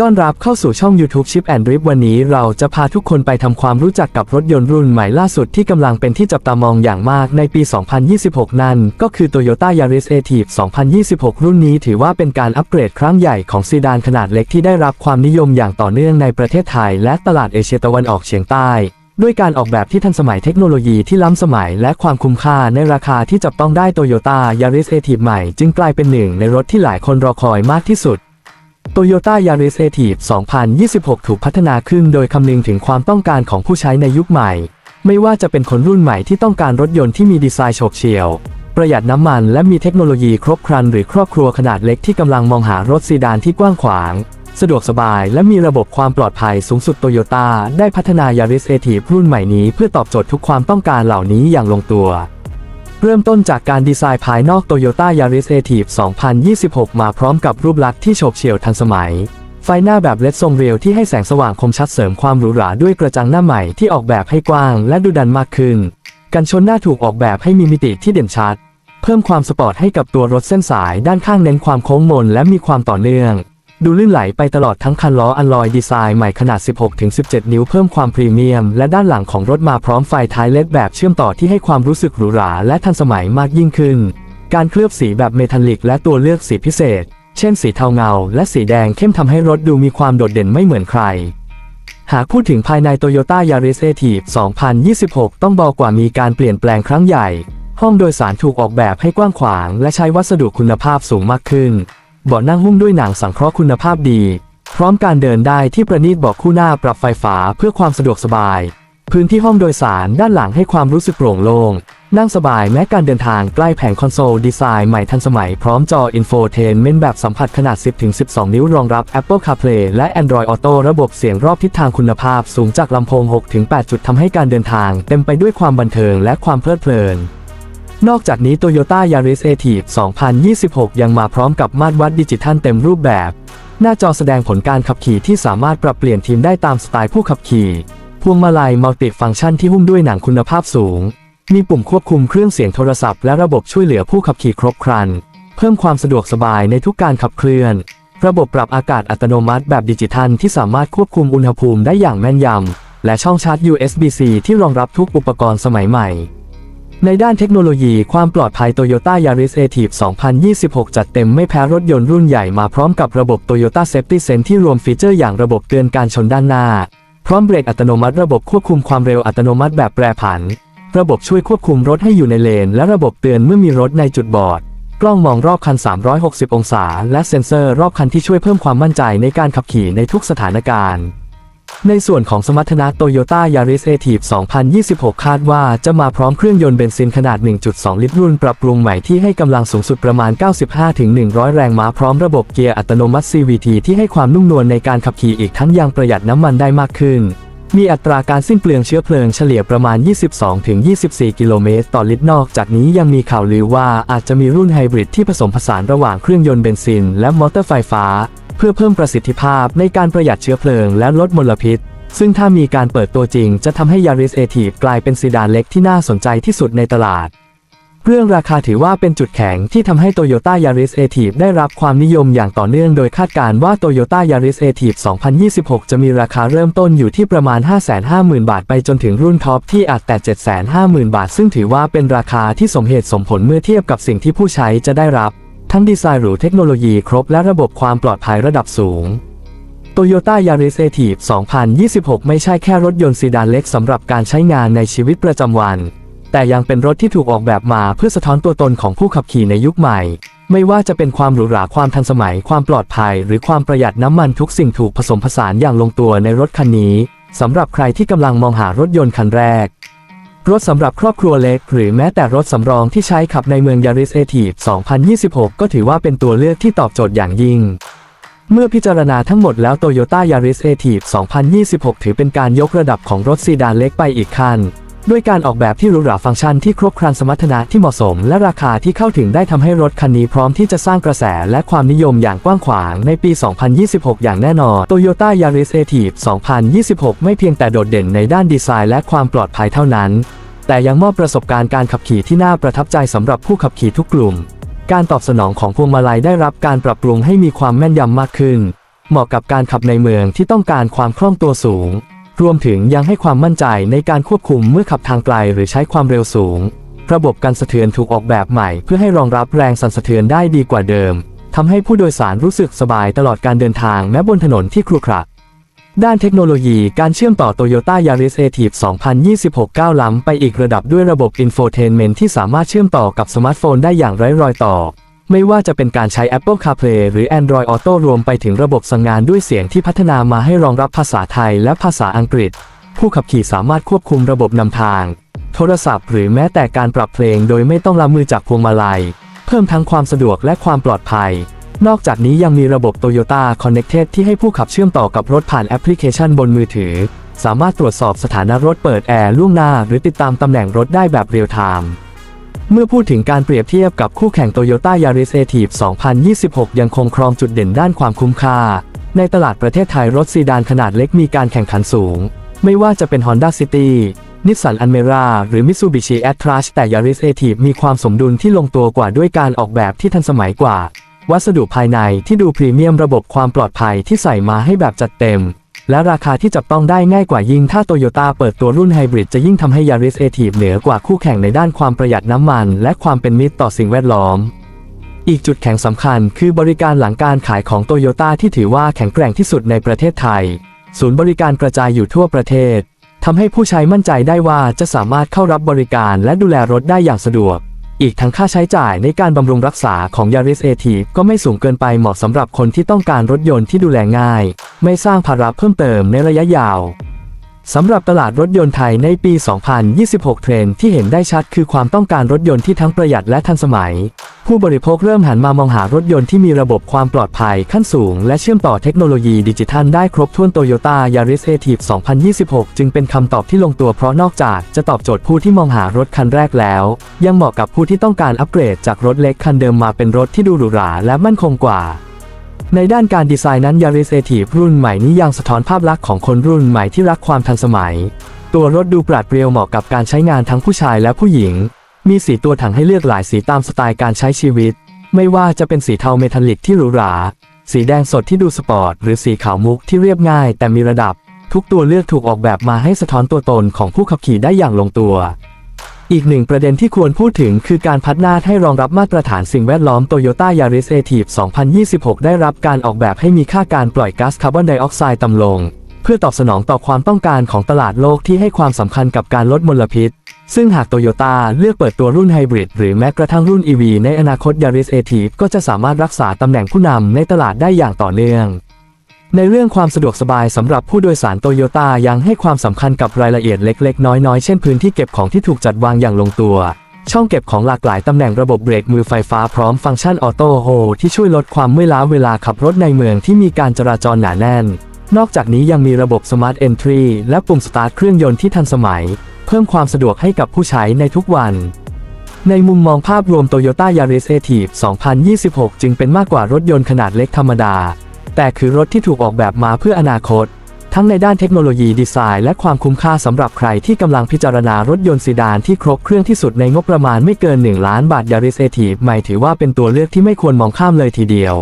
ต้อนรับเข้าสู่ช่อง YouTube Chip and Drip วันนี้เราจะพาทุกคนไปทำความรู้จักกับรถยนต์รุ่นใหม่ล่าสุดที่กำลังเป็นที่จับตามองอย่างมากในปี 2026 นั่น ก็คือ Toyota Yaris a t i v 2026 รุ่นนี้ถือว่าเป็นการอัปเกรดครั้งใหญ่ของซีดานขนาดเล็กที่ได้รับความนิยมอย่างต่อเนื่องในประเทศไทย และตลาดเอเชียตะวันออกเฉียงใต้ด้วยการออกแบบที่ทันสมัยเทคโนโลยีที่ล้ำสมัยและความคุ้มค่าในราคาที่จับต้องได้ Toyota Yaris a t i v ใหม่ จึงกลายเป็นหนึ่งในรถที่หลายคนรอคอยมากที่สุด Toyota Yaris a t i v 2026 ถูกพัฒนาขึ้นโดยคำนึงถึงความต้องการของผู้ใช้ในยุคใหม่ ไม่ว่าจะเป็นคนรุ่นใหม่ที่ต้องการรถยนต์ที่มีดีไซน์โฉบเฉี่ยว ประหยัดน้ำมันและมีเทคโนโลยีครบครันหรือครอบครัวขนาดเล็กที่กำลังมองหารถซีดานที่กว้างขวาง สะดวกสบายและมีระบบความปลอดภัยสูงสุดโตโยต้าได้พัฒนายาริสเอทีรุ่นใหม่นี้เพื่อตอบโจทย์ทุกความต้องการเหล่านี้อย่างลงตัว เริ่มต้นจากการดีไซน์ภายนอก Toyota Yaris a t i v 2026 มาพร้อมกับรูปลักษณ์ที่โฉบเฉี่ยวทันสมัย ไฟหน้าแบบเลดทรงเรียวที่ให้แสงสว่างคมชัดเสริมความหรูหราด้วยกระจังหน้าใหม่ที่ออกแบบให้กว้างและดูดันมากขึ้น กันชนหน้าถูกออกแบบให้มีมิติที่เด่นชัด เพิ่มความสปอร์ตให้กับตัวรถเส้นสายด้านข้างเน้นความโค้งมนและมีความต่อเนื่อง ดูลื่นไหลไปตลอดทั้งคันล้ออัลลอยดีไซน์ใหม่ขนาด 16-17 นิ้วเพิ่มความพรีเมียม และด้านหลังของรถมาพร้อมไฟท้ายเลดแบบเชื่อมต่อที่ให้ความรู้สึกหรูหราและทันสมัยมากยิ่งขึ้น การเคลือบสีแบบเมทัลลิกและตัวเลือกสีพิเศษ เช่นสีเทาเงา และสีแดงเข้มทำให้รถดูมีความโดดเด่นไม่เหมือนใคร หากพูดถึงภายใน Toyota Yaris a t i v 2026 ต้องบอกว่ามีการเปลี่ยนแปลงครั้งใหญ่ ห้องโดยสารถูกออกแบบให้กว้างขวาง และใช้วัสดุคุณภาพสูงมากขึ้น เบาะนั่งหุ้มด้วยหนังสังเคราะห์คุณภาพดี พร้อมการเดินได้ที่ประณีตเบาะคู่หน้าปรับไฟฟ้าเพื่อความสะดวกสบาย พื้นที่ห้องโดยสารด้านหลังให้ความรู้สึกโปร่งโล่งนั่งสบายแม้การเดินทางใกล้แผงคอนโซลดีไซน์ใหม่ทันสมัยพร้อมจออินโฟเทนเมนต์แบบสัมผัสขนาด 10-12 นิ้วรองรับ Apple CarPlay และ Android Auto ระบบเสียงรอบทิศทางคุณภาพสูงจากลำโพง 6-8 จุดทำให้การเดินทางเต็มไปด้วยความบันเทิงและความเพลิดเพลิน นอกจากนี้ Toyota Yaris a t i v 2026 ยังมาพร้อมกับมาตรวัดดิจิทัลเต็มรูปแบบ หน้าจอแสดงผลการขับขี่ที่สามารถปรับเปลี่ยนทีมได้ตามสไตล์ผู้ขับขี่ พวงมาลัยมัลติฟังก์ชันที่หุ้มด้วยหนังคุณภาพสูง มีปุ่มควบคุมเครื่องเสียงโทรศัพท์และระบบช่วยเหลือผู้ขับขี่ครบครัน เพิ่มความสะดวกสบายในทุกการขับเคลื่อน ระบบปรับอากาศอัตโนมัติแบบดิจิทัลที่สามารถควบคุมอุณหภูมิได้อย่างแม่นยำและช่องชาร์จ USB-C ที่รองรับทุกอุปกรณ์สมัยใหม่ ในด้านเทคโนโลยีความปลอดภัย Toyota Yaris a t i v 2026 จัดเต็มไม่แพ้รถยนต์รุ่นใหญ่มาพร้อมกับระบบ Toyota Safety Sense ที่รวมฟีเจอร์อย่างระบบเตือนการชนด้านหน้า พร้อมเบรกอัตโนมัติระบบควบคุมความเร็วอัตโนมัติแบบแปรผัน ระบบช่วยควบคุมรถให้อยู่ในเลน และระบบเตือนเมื่อมีรถในจุดบอด กล้องมองรอบคัน 360 องศา และเซ็นเซอร์รอบคันที่ช่วยเพิ่มความมั่นใจในการขับขี่ในทุกสถานการณ์ ในส่วนของสมรรถนะ Toyota Yaris a t i v 2026 คาดว่าจะมาพร้อมเครื่องยนต์เบนซินขนาด 1.2 ลิตรรุ่นปรับปรุงใหม่ที่ให้กำลังสูงสุดประมาณ 95-100 แรงม้าพร้อมระบบเกียร์อัตโนมัติ CVT ที่ให้ความนุ่มนวลในการขับขี่อีกทั้งยังประหยัดน้ำมันได้มากขึ้น มีอัตราการสิ้นเปลืองเชื้อเพลิงเฉลี่ยประมาณ 22-24 กิโลเมตรต่อลิตรนอกจากนี้ยังมีข่าวลือว่าอาจจะมีรุ่นไฮบริดที่ผสมผสานระหว่างเครื่องยนต์เบนซินและมอเตอร์ไฟฟ้า พื่อเพิ่มประสิทธิภาพในการประหยัดเชื้อเพลิงและลดมลพิษ ซึ่งถ้ามีการเปิดตัวจริงจะทำให้ Yaris a t i v กลายเป็นซีดานเล็กที่น่าสนใจที่สุดในตลาด เรื่องราคาถือว่าเป็นจุดแข็งที่ทำให้ Toyota Yaris a t i v ได้รับความนิยมอย่างต่อเนื่องโดยคาดการณ์ว่า Toyota Yaris a t i v 2026 จะมีราคาเริ่มต้นอยู่ที่ประมาณ 550,000 บาทไปจนถึงรุ่นท็อปที่อาจแต่ 750,000 บาท ซึ่งถือว่าเป็นราคาที่สมเหตุสมผลเมื่อเทียบกับสิ่งที่ผู้ใช้จะได้รับ ทั้งดีไซน์หรูเทคโนโลยีครบและระบบความปลอดภัยระดับสูง Toyota Yaris a t i v 2026 ไม่ใช่แค่รถยนต์ซีดานเล็กสำหรับการใช้งานในชีวิตประจำวัน แต่ยังเป็นรถที่ถูกออกแบบมาเพื่อสะท้อนตัวตนของผู้ขับขี่ในยุคใหม่ ไม่ว่าจะเป็นความหรูหราความทันสมัย ความปลอดภัย หรือความประหยัดน้ำมันทุกสิ่งถูกผสมผสานอย่างลงตัวในรถคันนี้สำหรับใครที่กำลังมองหารถยนต์คันแรก รถสำหรับครอบครัวเล็ก หรือแม้แต่รถสำรองที่ใช้ขับในเมืองยาริสเอทีฟ2026 ก็ถือว่าเป็นตัวเลือกที่ตอบโจทย์อย่างยิ่ง เมื่อพิจารณาทั้งหมดแล้ว Toyota Yaris a t i v 2026 ถือเป็นการยกระดับของรถซีดานเล็กไปอีกขั้น ด้วยการออกแบบที่หรูหราฟังก์ชันที่ครบครันสมรรถนะที่เหมาะสม และราคาที่เข้าถึงได้ทำให้รถคันนี้พร้อมที่จะสร้างกระแสและความนิยมอย่างกว้างขวางในปี 2026 อย่างแน่นอน Toyota Yaris a t i v 2026 ไม่เพียงแต่โดดเด่นในด้านดีไซน์และความปลอดภัยเท่านั้น แต่ยังมอบประสบการณ์การขับขี่ที่น่าประทับใจสำหรับผู้ขับขี่ทุกกลุ่ม การตอบสนองของพวงมาลัยได้รับการปรับปรุงให้มีความแม่นยำมากขึ้น เหมาะกับการขับในเมืองที่ต้องการความคล่องตัวสูง รวมถึงยังให้ความมั่นใจในการควบคุมเมื่อขับทางไกลหรือใช้ความเร็วสูง ระบบการสะเทือนถูกออกแบบใหม่ เพื่อให้รองรับแรงสั่นสะเทือนได้ดีกว่าเดิมทำให้ผู้โดยสารรู้สึกสบายตลอดการเดินทางแม้บนถนนที่ครุขระด้านเทคโนโลยีการเชื่อมต่อ Toyota Yaris a t i v 2026ก้าล้ำไปอีกระดับด้วยระบบ Infotainment ที่สามารถเชื่อมต่อกับสมาร์ทโฟนได้อย่างไร้รอยต่อ ไม่ว่าจะเป็นการใช้ Apple CarPlay หรือ Android Auto รวมไปถึงระบบสั่งงานด้วยเสียงที่พัฒนามาให้รองรับภาษาไทยและภาษาอังกฤษ ผู้ขับขี่สามารถควบคุมระบบนำทาง โทรศัพท์ หรือแม้แต่การปรับเพลงโดยไม่ต้องละมือจากพวงมาลัย เพิ่มทั้งความสะดวกและความปลอดภัย นอกจากนี้ยังมีระบบ Toyota Connected ที่ให้ผู้ขับเชื่อมต่อกับรถผ่านแอปพลิเคชันบนมือถือ สามารถตรวจสอบสถานะรถเปิดแอร์ล่วงหน้า หรือติดตามตำแหน่งรถได้แบบเรียลไทม์ เมื่อพูดถึงการเปรียบเทียบกับคู่แข่ง Toyota Yaris a t i v 2026 ยังคงครองจุดเด่นด้านความคุ้มค่า ในตลาดประเทศไทยรถซีดานขนาดเล็กมีการแข่งขันสูง ไม่ว่าจะเป็น Honda City Nissan Almera หรือ Mitsubishi a t r a s แต่ Yaris a t i v มีความสมดุลที่ลงตัวกว่าด้วยการออกแบบที่ทันสมัยกว่า วัสดุภายในที่ดูพรีเมียมระบบความปลอดภัยที่ใส่มาให้แบบจัดเต็ม และราคาที่จับต้องได้ง่ายกว่ายิ่งถ้าโตโยต้าเปิดตัวรุ่นไฮบริดจะยิ่งทำให้ Yaris a t i v เหนือกว่าคู่แข่งในด้านความประหยัดน้ำมัน และความเป็นมิตรต่อสิ่งแวดล้อม อีกจุดแข็งสำคัญคือบริการหลังการขายของโตโยต้าที่ถือว่าแข็งแกร่งที่สุดในประเทศไทย ศูนย์บริการกระจายอยู่ทั่วประเทศทำให้ผู้ใช้มั่นใจได้ว่าจะสามารถเข้ารับบริการและดูแลรถได้อย่างสะดวก อีกทั้งค่าใช้จ่ายในการบำรุงรักษาของ Yaris a t i v ก็ไม่สูงเกินไปเหมาะสำหรับคนที่ต้องการรถยนต์ที่ดูแลง่าย ไม่สร้างภาระเพิ่มเติมในระยะยาว สำหรับตลาดรถยนต์ไทยในปี 2026 เทรนที่เห็นได้ชัดคือความต้องการรถยนต์ที่ทั้งประหยัดและทันสมัย ผู้บริโภคเริ่มหันมามองหารถยนต์ที่มีระบบความปลอดภัยขั้นสูง และเชื่อมต่อเทคโนโลยีดิจิทัลได้ครบถ้วน Toyota Yaris a t i v 2026 จึงเป็นคำตอบที่ลงตัวเพราะนอกจากจะตอบโจทย์ผู้ที่มองหารถคันแรกแล้ว ยังเหมาะกับผู้ที่ต้องการอัปเกรดจากรถเล็กคันเดิมมาเป็นรถที่ดูหรูหราและมั่นคงกว่า ในด้านการดีไซน์นั้น Yaris a t i v รุ่นใหม่นี้ยังสะท้อนภาพลักษณ์ของคนรุ่นใหม่ที่รักความทันสมัย ตัวรถดูปราดเปรียวเหมาะกับการใช้งานทั้งผู้ชายและผู้หญิง มีสีตัวถังให้เลือกหลายสีตามสไตล์การใช้ชีวิต ไม่ว่าจะเป็นสีเทาเมทัลลิกที่หรูหรา สีแดงสดที่ดูสปอร์ต หรือสีขาวมุกที่เรียบง่ายแต่มีระดับ ทุกตัวเลือกถูกออกแบบมาให้สะท้อนตัวตนของผู้ขับขี่ได้อย่างลงตัว อีกหนึ่งประเด็นที่ควรพูดถึงคือการพัฒนาให้รองรับมาตรฐานสิ่งแวดล้อม Toyota Yaris a t i v 2026 ได้รับการออกแบบให้มีค่าการปล่อยก๊าซคาร์บอนไดออกไซด์ต่ำลง เพื่อตอบสนองต่อความต้องการของตลาดโลกที่ให้ความสำคัญกับการลดมลพิษ ซึ่งหากโตโยต้าเลือกเปิดตัวรุ่นไฮบริดหรือแม้กระทั่งรุ่น EV ในอนาคต Yaris a t i v ก็จะสามารถรักษาตำแหน่งผู้นำในตลาดได้อย่างต่อเนื่อง ในเรื่องความสะดวกสบายสำหรับผู้โดยสารโตโยต้ายังให้ความสำคัญกับรายละเอียดเล็ก ๆ น้อย ๆ เช่นพื้นที่เก็บของที่ถูกจัดวางอย่างลงตัว ช่องเก็บของหลากหลายตำแหน่งระบบเบรกมือไฟฟ้าพร้อมฟังก์ชันออโต้โฮที่ช่วยลดความเมื่อยล้าเวลาขับรถในเมืองที่มีการจราจรหนาแน่น นอกจากนี้ยังมีระบบ Smart Entry และปุ่มสตาร์ทเครื่องยนต์ที่ทันสมัย เพิ่มความสะดวกให้กับผู้ใช้ในทุกวันในมุมมองภาพรวม Toyota Yaris a t i v 2026 จึงเป็นมากกว่ารถยนต์ขนาดเล็กธรรมดา แต่คือรถที่ถูกออกแบบมาเพื่ออนาคต ทั้งในด้านเทคโนโลยีดีไซน์และความคุ้มค่าสำหรับใครที่กำลังพิจารณารถยนต์ซีดานที่ครบเครื่องที่สุดในงบประมาณไม่เกิน 1 ล้านบาท Yaris a t i v ใหม่ถือว่าเป็นตัวเลือกที่ไม่ควรมองข้ามเลยทีเดียว